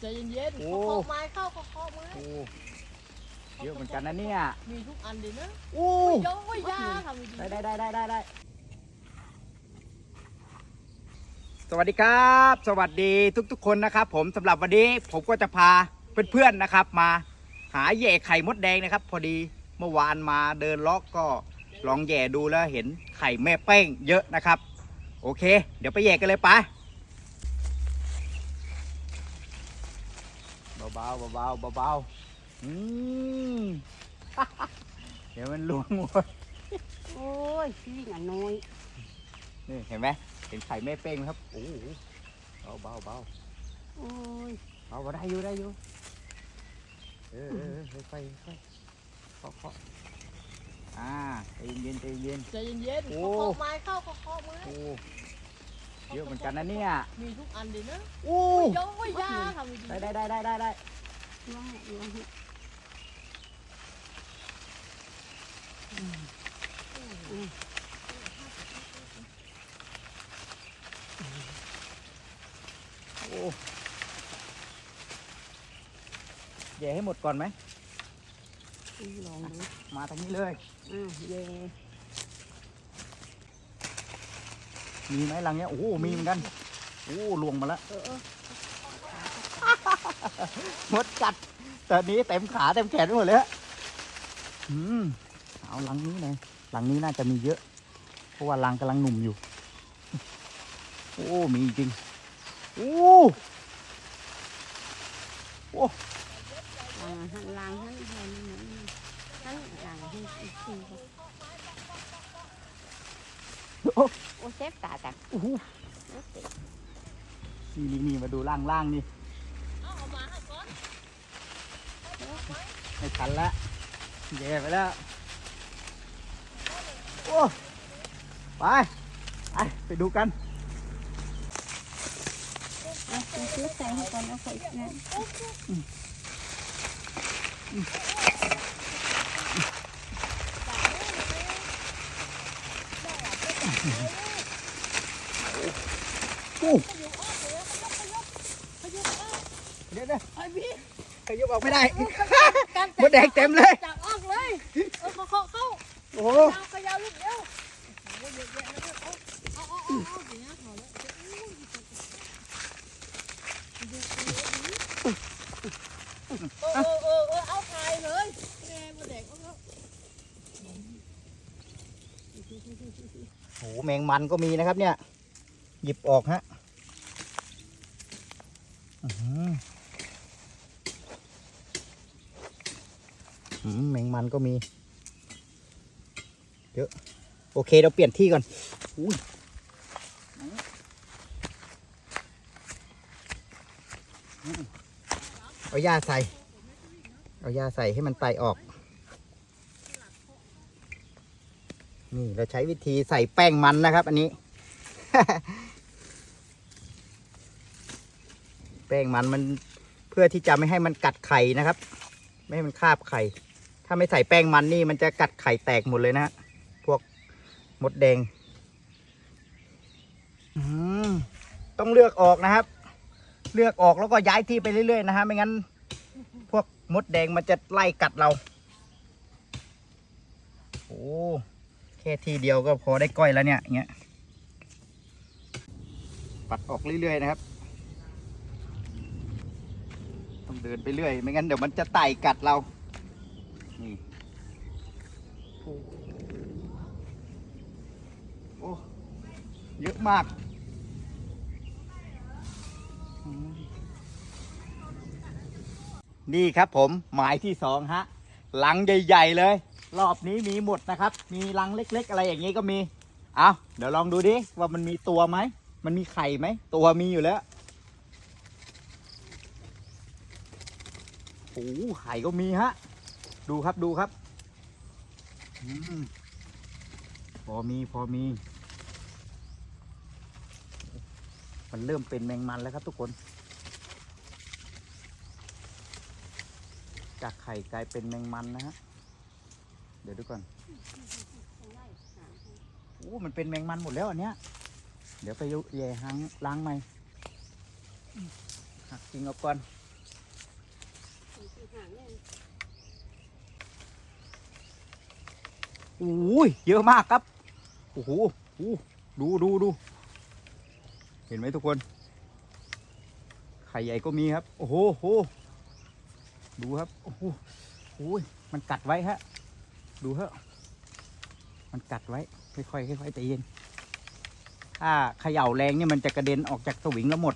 ใจเย็นโอ้ๆเคาะไม้เข้าเคาะไม้โอ้เยอะเหมือนกันนะเนี่ยมีทุกอันเลยนะโอ้โอ้ยยาทำดีได้ได้ได้ได้ได้ได้สวัสดีครับ สวัสดีทุกๆ คนนะครับ ผมสำหรับวันนี้ผมก็จะพาเพื่อนๆนะครับ มาหาแย่ไข่มดแดงนะครับ พอดีเมื่อวานมาเดินล็อกก็ลองแย่ดูแล้วเห็นไข่แม่เป้งเยอะนะครับ โอเค เดี๋ยวไปแย่กันเลยไป เบาๆเบาๆเบาๆอืมเดี๋ยวมันลวงหมดโอ้ยพี่น่ะน้อยนี่เห็นไหมเห็นไข่แม่เป้งไหมครับโอ้โหเบาเบาเบาโอ้ยเบาเบาได้อยู่ได้อยู่เออเออเออค่อยค่อยเคาะเคาะอ่าใจเย็นใจเย็นๆใจเย็นๆโอ้เคาะไม้เข้าเคาะไม้ โอ้ เยอะเหมือนกันนะเนี่ย มีทุกอันเลยนะโอ้โอ้ยยาทำดีได้ได้ได้ได้ได้ได้ว่าว่าโอ้แย่ให้หมดก่อนไหมลองดูมาทางนี้เลยอะเย่ มีไหมรังเนี้ยโอ้โหมีเหมือนกันโอ้ลวงมาแล้วเออเออมดกัดตอนนี้เต็มขาเต็มแขนไปหมดเลยฮะอืมเอาลังนี้เลยลังนี้น่าจะมีเยอะ เพราะว่าลังกำลังหนุ่มอยู่ โอ้มีจริงโอ้อ่าหันหลังหันหันหันหันหลังให้อีกทีก่อน โอ้โอ้เซฟตาจังโอ้โหโอ้เจ็บนี่นี่นี่มาดูล่างล่างนี่ๆเอาเอามาให้ก่อนไม่ทันละแย่ไปแล้ว โอ้ ไป ไป ไปดูกันเอาเอาซื้อใส่ให้ก่อนเอาใส่นั่นโอ้เดี๋ยวนะไอ้พี่ขยับออกไม่ได้การมดแดงเต็มเลย จับออกเลยเออเคาะเคาะเข้าโอ้โหยาวขยาวลูกเดียวโอ้ยเยอะแยะนะเนี่ยเอาเอาเอาเอาเอาอย่างเงี้ยเอาแล้วเออเออเออเอาไข่เลยแม่มาแดกเอาแล้วโหแมงมันก็มีนะครับเนี่ย หยิบออกฮะอืมแมงมันก็มี เยอะ โอเค เราเปลี่ยนที่ก่อนอุ้ยเอาหญ้าใส่ เอาหญ้าใส่ให้มันไตออก นี่ เราใช้วิธีใส่แป้งมันนะครับ อันนี้ แป้งมันมันเพื่อที่จะไม่ให้มันกัดไข่นะครับ ไม่ให้มันคาบไข่ ถ้าไม่ใส่แป้งมันนี่มันจะกัดไข่แตกหมดเลยนะพวกมดแดงต้องเลือกออกนะครับ เลือกออกแล้วก็ย้ายที่ไปเรื่อยๆนะฮะไม่งั้น พวกมดแดงมันจะไล่กัดเราโอ้แค่ทีเดียวก็พอได้ก้อยแล้วเนี่ยอย่างเงี้ยปัดออกเรื่อยๆนะครับ ต้องเดินไปเรื่อย ไม่งั้นเดี๋ยวมันจะไต่กัดเรา นี่ โอ้เยอะมากนี่ครับผมหมายที่สองฮะหลังใหญ่ๆเลย รอบนี้มีหมดนะครับ มีรังเล็ก ๆ อะไรอย่างนี้ก็มี เอาเดี๋ยวลองดูดิว่ามันมีตัวไหม มันมีไข่ไหม ตัวมีอยู่แล้ว โอ้โหไข่ก็มีฮะ ดูครับดูครับอพอมีพอมี มันเริ่มเป็นแมงมันแล้วครับทุกคน จากไข่กลายเป็นแมงมันนะฮะ เดี๋ยวดูก่อนโอ้มันเป็นแมงมันหมดแล้วอันเนี้ย เดี๋ยวไปยุแย่หางล้างใหม่หักจริงเอาก่อน โอ้ยเยอะมากครับโอ้โหโอ้ดูดูดูเห็นไหมทุกคน ไข่ใหญ่ก็มีครับ โอ้โหโหดูครับโอ้โหโอ้ยมันกัดไว้ฮะ ดูฮะมันกัดไว้ ค่อยๆค่อยๆใจเย็นถ้าเขย่าแรงเนี่ยมันจะกระเด็นออกจากสวิงแล้วหมด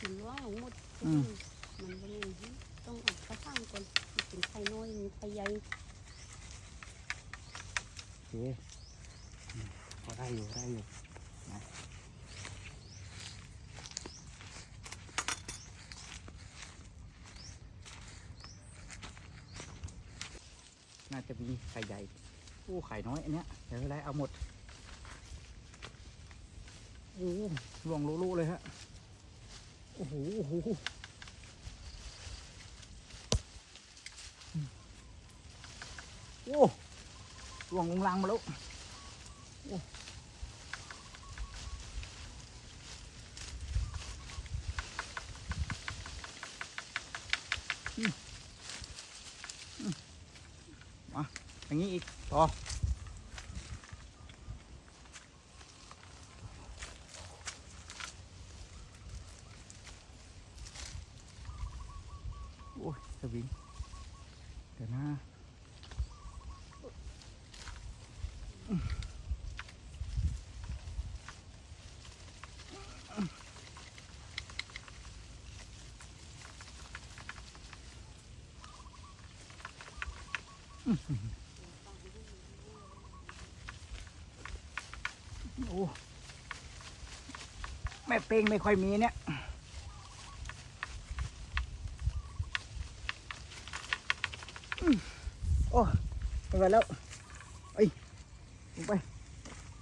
ถึงว่าหมด อืมมันก็เลยต้องเออกกระสังก่อนถึงไข่น้อยมีไข่ใหญ่โอเคพอได้อยู่ได้อยู่นะน่าจะมีไข่ใหญ่โอ้ไข่น้อยอันเนี้ยเดี๋ยวไรเอาหมดโอ้ลวงรู้ๆเลยฮะ อ้โหโอ้โหโอ้ลวงลงลังมาแล้วมาอย่างนี้อีกต่อ โอ้ยสวิงเดี๋ยวนะโอ้แม่เป้งไม่ค่อยมีเนี่ยอืม โอ้ไม่ไหวแล้วเอ้ยลงไป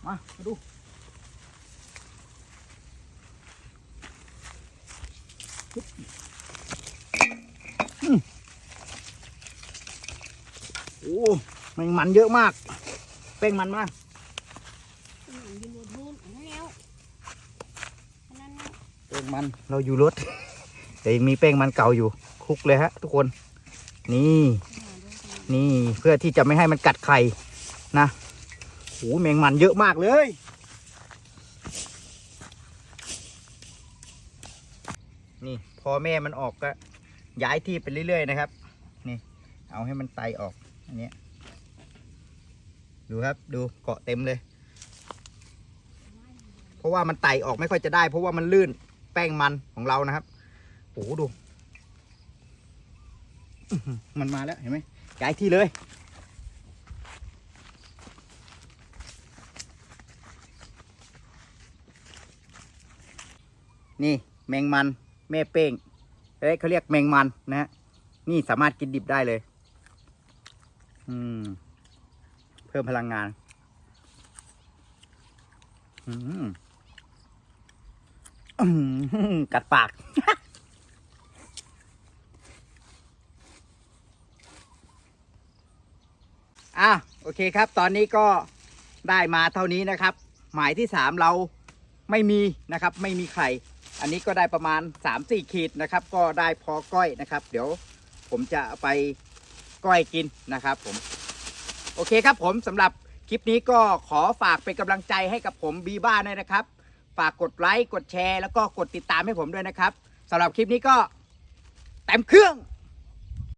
มา มาดูอืมโอ้แมงมันเยอะมาก เป้งมันมากเป็นหางยืนบนรูนอันนั้นแล้วอันนั้นแล้วเป้งมันเราอยู่รถ แต่ยังมีเป้งมันเก่าอยู่คลุกเลยฮะทุกคน นี่หาดูกั นี่เพื่อที่จะไม่ให้มันกัดไข่นะโอ้แมงมันเยอะมากเลย นี่พอแม่มันออกก็ย้ายที่ไปเรื่อยๆนะครับ นี่ เอาให้มันไตออกอันนี้ดูครับดูเกาะเต็มเลย เพราะว่ามันไตออกไม่ค่อยจะได้ เพราะว่ามันลื่นแป้งมันของเรานะครับโอ้ดูอื้อหือมันมาแล้วเห็นไหม ย้ายที่เลย นี่แมงมันแม่เป้งเอ้ยเขาเรียกแมงมันนะฮะนี่สามารถกินดิบได้เลย อืม เพิ่มพลังงาน อืมกัดปาก อะโอเคครับ ตอนนี้ก็ได้มาเท่านี้นะครับ หมายที่สามเราไม่มีนะครับ ไม่มีไข่ อันนี้ก็ได้ประมาณ 3-4 ขีดนะครับ ก็ได้พอก้อยนะครับ เดี๋ยวผมจะไปก้อยกินนะครับผม โอเคครับผมสำหรับคลิปนี้ก็ขอฝากเป็นกำลังใจให้กับผมบีบ้าด้วยนะครับ ฝากกดไลค์กดแชร์ แล้วก็กดติดตามให้ผมด้วยนะครับสำหรับคลิปนี้ก็เต็มเครื่อง